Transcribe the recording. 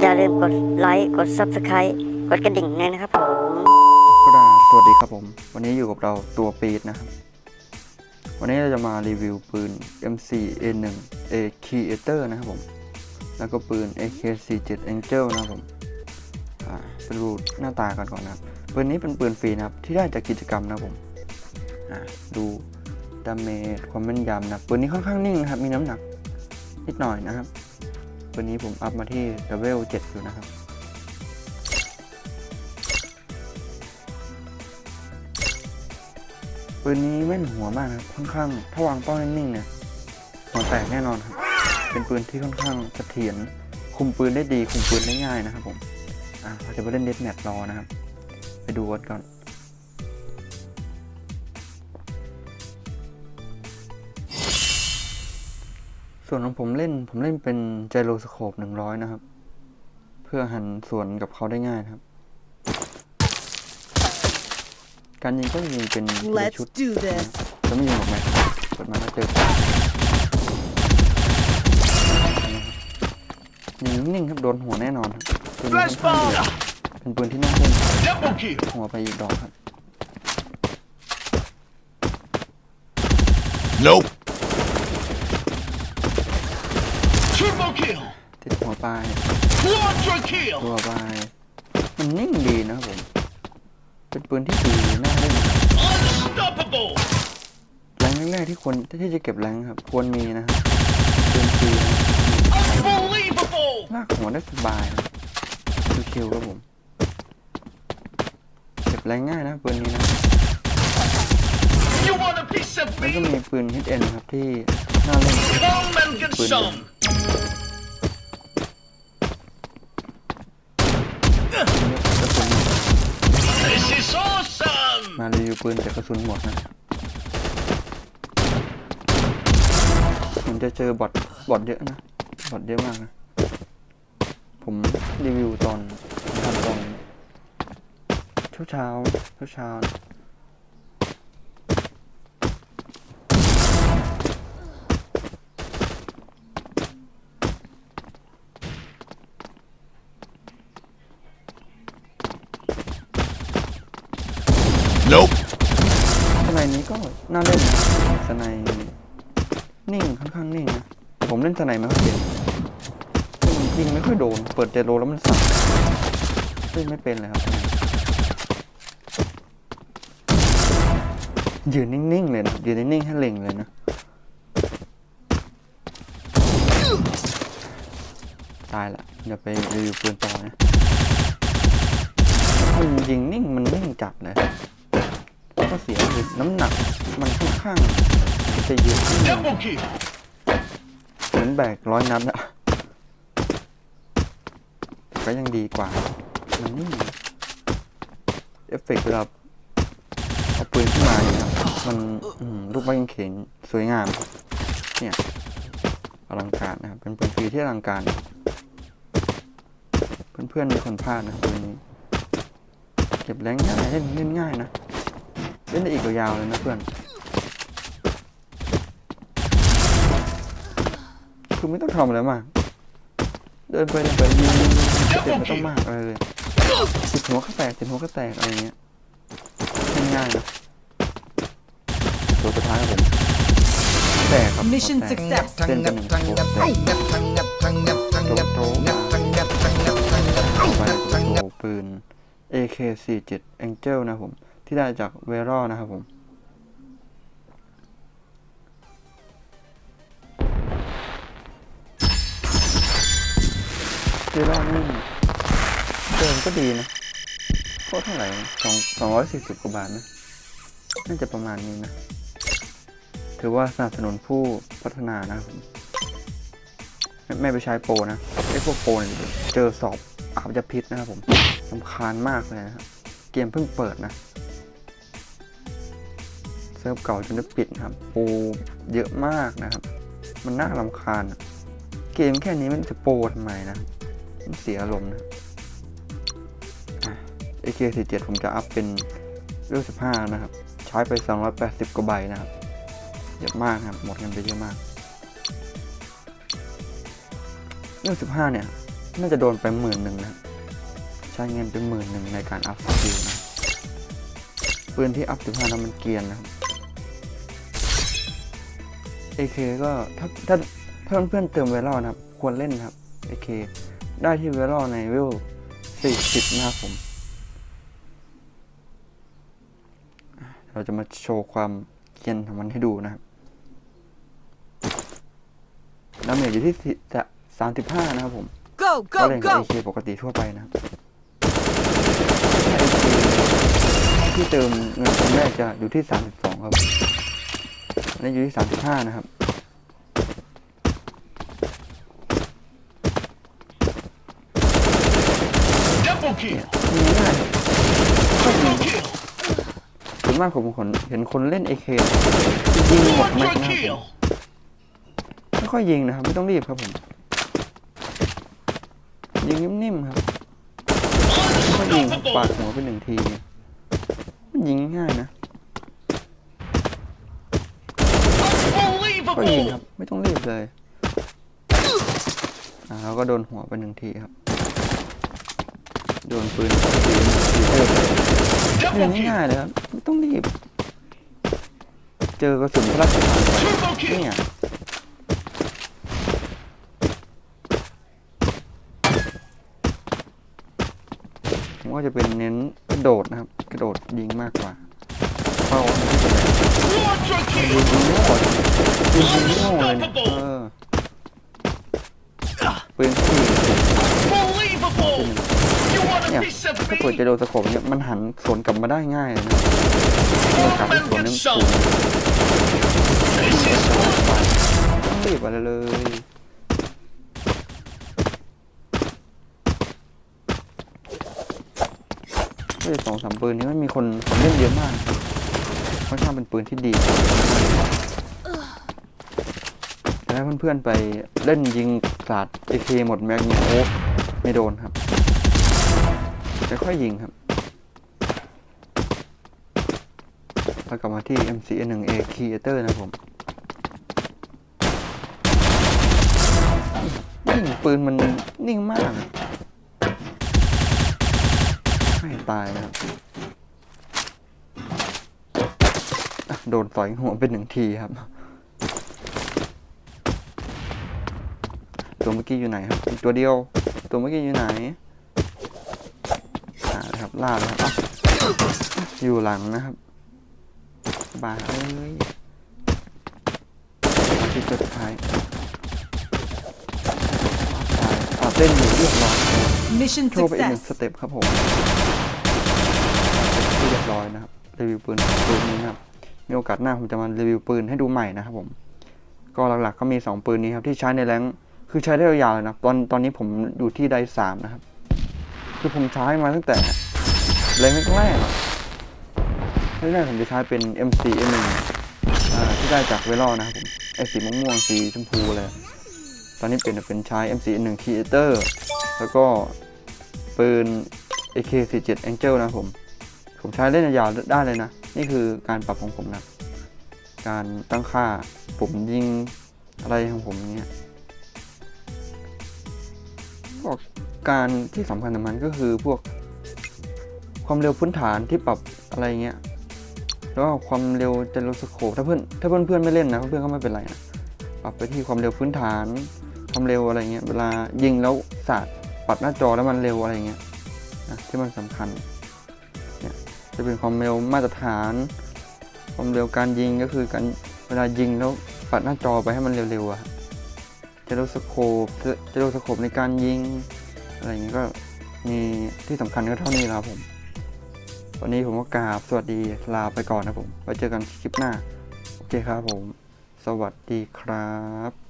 อย่าลืมกดไลค์ กด Subscribe กดกระดิ่งเลยนะครับผม กราบสวัสดีครับผม วันนี้อยู่กับเราตัวปีดนะครับ วันนี้เราจะมารีวิวปืน MC A1 A Creator นะครับผม แล้วก็ปืน AK47 Angel นะครับผมอ่าไปดูหน้าตากันก่อนนะครับ ปืนนี้เป็นปืนฟรีนะครับ ที่ได้จากกิจกรรมนะครับผมอ่าดู ดาเมจความแม่นยำนะปืนนี้ค่อนข้างนิ่งนะครับ มีน้ำหนักนิดหน่อยนะครับปืนนี้ผมอัพมาที่เลเวล7อยู่นะครับ ปืนนี้แม่นหัวมากนะครับค่อนข้างถ้าวางเป้านิ่งๆเนี่ยหัวแตกแน่นอนครับ เป็นปืนที่ค่อนข้างเสถียรคุมปืนได้ดีคุมปืนได้ง่ายนะครับผม อะเราจะไปเล่นเดสแมทรอนะครับ ไปดูกันก่อน ส่วนของผมเล่นผมเล่นเป็นไจโรสโคป100นะครับ เพื่อหันสวนกับเขาได้ง่ายนะครับ การยิงก็ยิงเป็นทีละ Let's ชุด do this. จะไม่ยิงหรอกไหมเปิดมาก็เจอยิงนิ่งๆครับโดนหัวแน่นอนครับปืนนี้ค่อนข้างเดือดเป็นปืนที่น่าเล่น Double kill หัวไปอีกดอกครับ Nope kill ติดหัวไป Quadra kill ตัวไปมันนิ่งดีนะครับผม เป็นปืนที่ดีน่าเล่นครับ Unstoppable แรงแรกๆที่ควรที่จะเก็บแรงครับ ควรมีนะครับปืนฟรีนะ Unbelievable ลากหัวได้สบายครับชิวๆครับผม เก็บแรงง่ายนะปืนนี้นะ You want a piece of แล้วก็ me? มีปืนฮิตเอ็นครับที่น่าเล่น Come and get ปืน some อปืนแต่กระสุนหมดนะผมจะเจอบอทบอทเยอะนะบอทเยอะมากนะ ผมรีวิวตอนทำตอนเช้าเช้าเช้าเช้า Nope สไนนี้ก็น่าเล่นนะสไนนิ่งค่อนข้างนิ่งนะ ผมเล่นสไนไม่ค่อยเป็นยิงไม่ค่อยโดน เปิดเจโรแล้วมันสั่นเล่นไม่เป็นเลยครับ ยืนนิ่งๆเลยนะ ยืนนิ่งๆให้เล็งเลยนะ ตายละอย่าไปรีวิวปืนต่อนะมันยิงนิ่งมันนิ่งจัดเลย เสียคือน้ำหนักมันค่อนข้างจะเยอะขึ้นนะ Double kill เหมือนแบกร้อยนัดอะแต่ก็ยังดีกว่ามันนิ่เอฟเฟกต์เวลาเอาปืนขึ้นมาเนี่ยครับมันรูปไม้กางเขนสวยงาม เนี่ยอลังการนะครับ เป็นปืนฟรีที่อลังการ เพื่อนๆมีคนพลาดนะปืนนี้ เก็บแรงง่ายเล่นง่ายนะ เล่นได้อีกยาวๆเลยนะเพื่อน คือไม่ต้องทำอะไรมาก เดินไปเดินไปยิงยิงยิงเจ็บไม่ต้องมากอะไรเลยติดหัวก็แตกติดหัวก็แตกอะไรเงี้ยง่ายๆนะตัวสุดท้ายครับผมแตกครับ Mission หัวแตก success เส้นเป็นหนึ่งตัวแตกโจโจไปโชว์ปืน AK47 Angel นะครับผม ที่ได้จากเวรอนะครับผมเวรอนี่เติมก็ดีนะโคตรเท่าไหร่สองสองร้อยสี่สิบกว่าบาทนะ น่าจะประมาณนี้นะ ถือว่าสนับสนุนผู้พัฒนานะครับผมไม่ไปใช้โปรนะไอ้พวกโปรเนี่ยเจอสอบอาบจะพิษนะครับผมสำคาญมากเลยนะครับเกมเพิ่งเปิดนะ ซิร์ฟเก่าจนได้ปิดนะครับโปรเยอะมากนะครับ มันน่ารำคาญ เกมแค่นี้มันจะโปรทำไมนะมันเสียอารมณ์นะอะ AK47 ผมจะอัพเป็นเรื่อง15นะครับ ใช้ไป280กว่าใบนะครับ เยอะมากครับ หมดเกันไปเยอะมาก เรื่องสิบห้าเนี่ย น่าจะโดนไปหมื่นหนึ่งนะใช้เงินเป็นหมื่นหนึ่งในการอัพสกิลนะปืนที่อัพสิบห้านั้นมันเกียนนะครับ AK ก็ถ้าถ้าถ้าเพื่อนๆเติมเวลานะครับ ควรเล่นนะครับ AK ได้ที่เวลาในเวล40 นะครับผม เราจะมาโชว์ความเกรียนของมันให้ดูนะครับดาเมจอยู่ที่35นะครับผม Go, ก็ go, เล่นกับ go! AK ปกติทั่วไปนะครับถ้า AK ที่เติมเงินครั้งแรกจะอยู่ที่ 32 ครับ อันนี้อยู่ที่ 35 นะครับ Double kill. ง่ายๆก็ยิง Triple kill. ส่วนมากผมคนเห็นคนเล่น AK ยิงหมดแม็ก Quadra นะครับผม kill. ไม่ค่อยยิงนะครับ ไม่ต้องรีบครับผม ยิงนิ่มๆครับไม่ค่อยยิงครับปาด Unstoppable. หัวไปหนึ่งที มันยิงง่ายนะ ก็ยิงครับ ไม่ต้องรีบเลย อ่าแล้วก็โดนหัวไปหนึ่งทีครับ โดนปืนสีสีเทอร์ไป Double ยิงง่ายๆเลยครับ ไม่ต้องรีบ เจอกระสุนพระราชทานไปเนี่ยผมว่าจะเป็นเน้นกระโดดนะครับ กระโดดยิงมากกว่าเป้าไม่ใช่เป็นไรยิง kill. ยิงโง่ ยิงยิงโง่เลยเนี่ยเออปืนที่ Unbelievable. You want a เนี่ย piece of ถ้าเปิด me? จะโดนสะโขบเนี่ยมันหันสวนกลับมาได้ง่ายเลยนะโอกาสที่สวนเนี่ยมันสูง This is ต้องรีบอะไรเลยก็จะสองสามปืนนี้ไม่มีคนคนเล่นเยอะมากนะครับค่อนข้างเป็นปืนที่ดี แต่ถ้เพื่อนๆไปเล่นยิงสาด AK หมดแม็กนี่โอ้ไม่โดนครับจะค่อยยิงครับแล้วกลับมาที่ MC1A Creator นะครับผมนิ่งปืนมันนิ่งมาก ไม่ตายนะครับโดนต่อยหัวเป็นหนึ่งทีครับ ตัวเมื่อกี้อยู่ไหนครับอีกตัวเดียว ตัวเมื่อกี้อยู่ไหนอ่านะครับล่าแล้วครับอะอยู่หลังนะครับบาเอ้ยมาที่ตัวสุดท้ายอ่าเต้นอยู่เรียบร้อย Mission โชว์ไปอีกหนึ่งส success. เต็ปครับผมที่เรียบร้อยนะครับรีวิวปืนปืนนี้นะครับมีโอกาสหน้าผมจะมารีวิวปืนให้ดูใหม่นะครับผมก็หลักๆก็มี 2 ปืนนี้ครับที่ใช้ในแรง คือใช้ได้ยาวๆนะตอนตอนนี้ผมอยู่ที่ไดสามนะครับ คือผมใช้มาตั้งแต่แรงค์แรกๆอแรกๆผมจะใช้เป็น MC M1 อ่าที่ได้จากเวลอนะครับผมไอสีม่วงๆสีชมพูเลย ตอนนี้เปลี่ยนเป็นใช้ MC1 Creator แล้วก็ปืน AK47 Angel นะผม ผมใช้เล่นยาวได้เลยนะ นี่คือการปรับของผมนะ การตั้งค่าผมยิงอะไรของผมเนี้ย การที่สำคัญสำคัญก็คือพวกความเร็วพื้นฐานที่ปรับอะไรเงี้ย แล้วก็ความเร็วเจโรสโคปถ้าเพื่อนถ้าเพื่อนเพื่อนไม่เล่นนะเพื่อนก็ไม่เป็นไรนะปรับไปที่ความเร็วพื้นฐาน ความเร็วอะไรเงี้ยเวลายิงแล้วสาดปรับหน้าจอแล้วมันเร็วอะไรเงี้ยนะที่มันสำคัญเนี่ยจะเป็นความเร็วมาตรฐาน ความเร็วการยิงก็คือการเวลายิงแล้วปัดหน้าจอไปให้มันเร็วๆอะเจโรสโคปเจโรสโคปในการยิง อะไรเงี้ยก็มีที่สำคัญก็เท่านี้แล้วผม วันนี้ผมก็กราบสวัสดีลาไปก่อนนะผมไว้เจอกันคลิปหน้า โอเคครับผม สวัสดีครับ